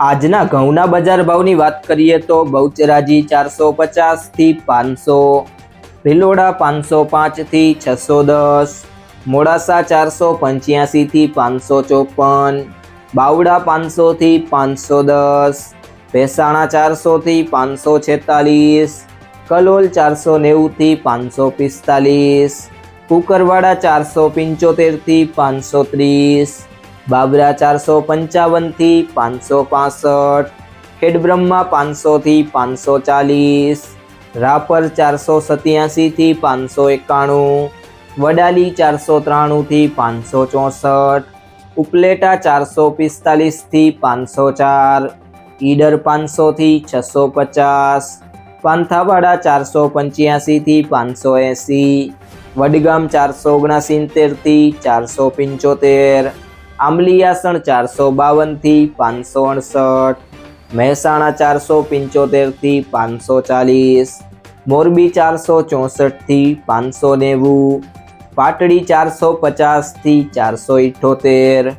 આજના ઘઉંના બજાર ભાવની વાત કરીએ તો બહુચરાજી ચારસો પચાસથી પાંચસો, ભિલોડા પાંચસો પાંચથી છસો દસ, મોડાસા ચારસો પંચ્યાસીથી પાંચસો ચોપન, બાવડા પાંચસોથી પાંચસો દસ, ભેસાણા ચારસોથી પાંચસો છેતાલીસ, કલોલ ચારસો નેવુંથી પાંચસો પિસ્તાલીસ, કુકરવાડા ચારસો પંચોતેરથી પાંચસો ત્રીસ બાબરા ચારસો પંચાવનથી પાંચસો પાસઠ, ખેડબ્રહ્મા પાંચસોથી પાંચસો ચાલીસ, રાપર ચારસો સત્યાસીથી પાંચસો એકાણું, વડાલી ચારસો ત્રાણુંથી પાંચસો ચોસઠ, ઉપલેટા ચારસો પિસ્તાલીસથી પાંચસો ચાર, ઈડર પાંચસોથી છસો પચાસ, પાંથાવાડા ચારસો પંચ્યાસીથી પાંચસો એંસી, વડગામ ચારસો ઓગણસિત્તેરથી ચારસો પંચોતેર આંબલિયાસણ ચારસો બાવનથી પાંચસો અડસઠ, મહેસાણા ચારસો પંચોતેરથી પાંચસો ચાલીસ, મોરબી ચારસો ચોસઠથી પાંચસો નેવું, પાટડી ચારસો પચાસથી ચારસો ઇઠ્ઠોતેર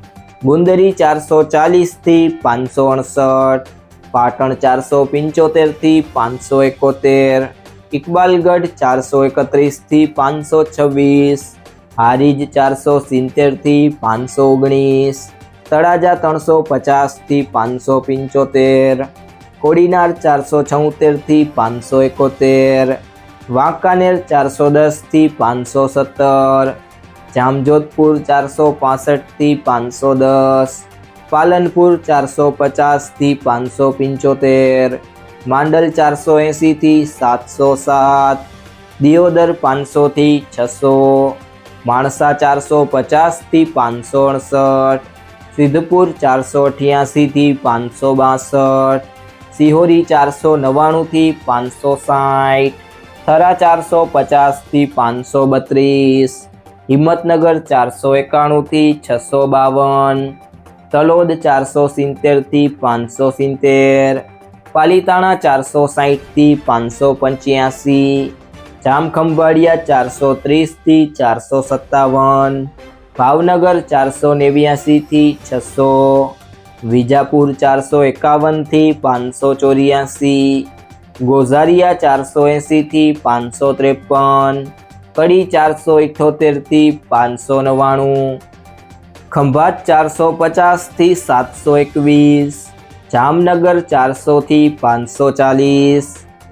ગુંદરી ચારસો ચાલીસથી પાંચસો અડસઠ, પાટણ ચારસો પંચોતેરથી પાંચસો એકોતેર, ઇકબાલગઢ ચારસો એકત્રીસથી પાંચસો છવ્વીસ હારીજ ચારસો સિત્તેરથી પાંચસો ઓગણીસ, તળાજા ત્રણસો પચાસથી પાંચસો પંચોતેર, કોડીનાર ચારસો છોતેરથી પાંચસો એકોતેર, વાંકાનેર ચારસો દસથી પાંચસો સત્તર, જામજોધપુર ચારસો પાસઠથી પાંચસો દસ, પાલનપુર ચારસો પચાસથી પાંચસો પંચોતેર, માંડલ ચારસો એંસીથી સાતસો સાત, દિયોદર પાંચસોથી છસો માણસા ચારસો પચાસથી પાંચસો અડસઠ. સિદ્ધપુર ચારસો અઠ્યાસીથી પાંચસો બાસઠ. સિહોરી ચારસો નવ્વાણુંથી પાંચસો સાઠ. થરા ચારસો પચાસથી પાંચસો બત્રીસ. હિંમતનગર ચારસો એકાણુંથી છસો બાવન. તલોદ ચારસો સિત્તેરથી પાંચસો સિત્તેર. પાલીતાણા ચારસો સાહીઠથી પાંચસો પંચ્યાસી. જામખંભાળિયા ચારસો ત્રીસથી ચારસો સત્તાવન, ભાવનગર ચારસો નેવ્યાસીથી છસો, વિજાપુર ચારસો એકાવનથી પાંચસો ચોર્યાસી, ગોઝારિયા ચારસો એંસીથી પાંચસો ત્રેપન, કડી ચારસો ઇઠ્ઠોતેરથી પાંચસો નવ્વાણું, ખંભાત ચારસો પચાસથી સાતસો એકવીસ, જામનગર ચારસોથી પાંચસો ચાલીસ